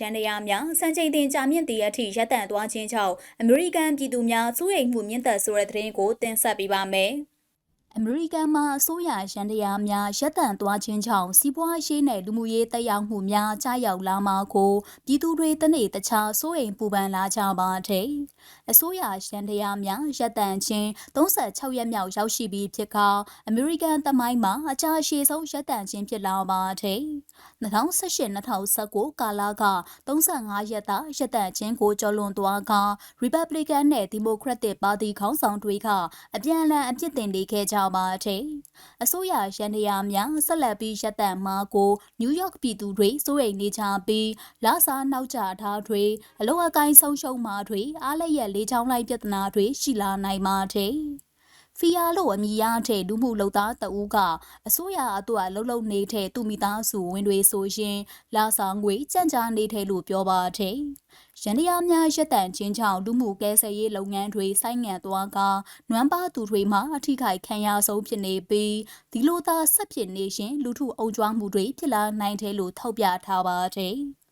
ရန်တရားများစံချိန်တင်ကြာမြင့်သည့်အထိရပ်တန့်သွားခြင်းကြောင့်အမေရိကန်ပြည်သူများစိုးရိမ်မှုမြင့်တက်ဆိုတဲ့သတင်းကိုတင်ဆက်ပေးပါမယ်။ အမေရိကန်မှာအစိုးရရန်တရားများရပ်တန့်သွားခြင်းကြောင့်စီးပွားရေးနဲ့လူမှုရေးတက်ရောက်မှုများကြားရောက်လာမှာကိုပြည်သူတွေတနေ့တခြားစိုးရိမ်ပူပန်လာကြပါတဲ့အစိုးရရန်တရားများရပ်တန့်ခြင်း36ရက်မြောက်ရောက်ရှိပြီးဖြစ်ကအမေရိကန်တမိုင်းမှာအကြအရှည်ဆုံးရပ်တန့်ခြင်းဖြစ်လာပါတယ်2018-2019ကာလက35ရက်သားရပ်တန့်ခြင်းကိုကျော်လွန်သွားက Republican နဲ့ Democratic ပါတီခေါင်းဆောင်တွေက အပြန်အလှန်အပြစ်တင်နေခဲ့ကြပါတယ်အစိုးရရန်တရားများဆက်လက်ပြီးရပ်တန့်မှာကိုနယူးယောက်ပြည်သူတွေစိုးရိမ်နေကြပြီးလာစာနောက်ကျထားတွေအလောအကိုင်းဆုံးရှုံးမှာတွေအားလည်းရဲ့လေးချောင်းလိုက်ပြဿနာတွေရှိလာနိုင်ပါတယ် ဖီယာလို့အမည်ရတဲ့လူမှုလုံသားတဦးကအစိုးရအတွက်လှုပ်လှုပ်နေတဲ့သူမိသားစုဝင်တွေဆိုရင်လာဆောင်ငွေကြံ့ကြာနေတဲ့လို့ပြောပါတယ်။ရန်တရားများရက်တန်ချင်းကြောင့်လူမှုကဲဆယ်ရေးလုပ်ငန်းတွေဆိုင်းငံ့သွားကနွမ်းပါသူတွေမှာအထိခိုက်ခံရဆုံးဖြစ်နေပြီးဒီလိုသာဆက်ဖြစ်နေရင်လူထုအုံကြွမှုတွေဖြစ်လာနိုင်တယ်လို့ထောက်ပြထားပါတယ်။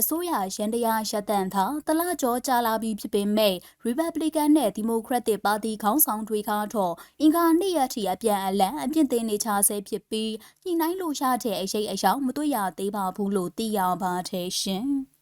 အစိုးရရန်တရားရပ်တန့်သာတလကြောကြာလာပြီးဖြစ်ပေမဲ့ Republican နဲ့ Democratic ပါတီခေါင်းဆောင်တွေကတော့အင်္ဂါနေ့ရက်ထိအပြန်အလှန်အပြစ်တင်နေကြဆဲဖြစ်ပြီးညှိနှိုင်းလို့ရတဲ့အရေးအယောင်မတွေ့ရသေးပါဘူးလို့သိရပါတယ်ရှင်။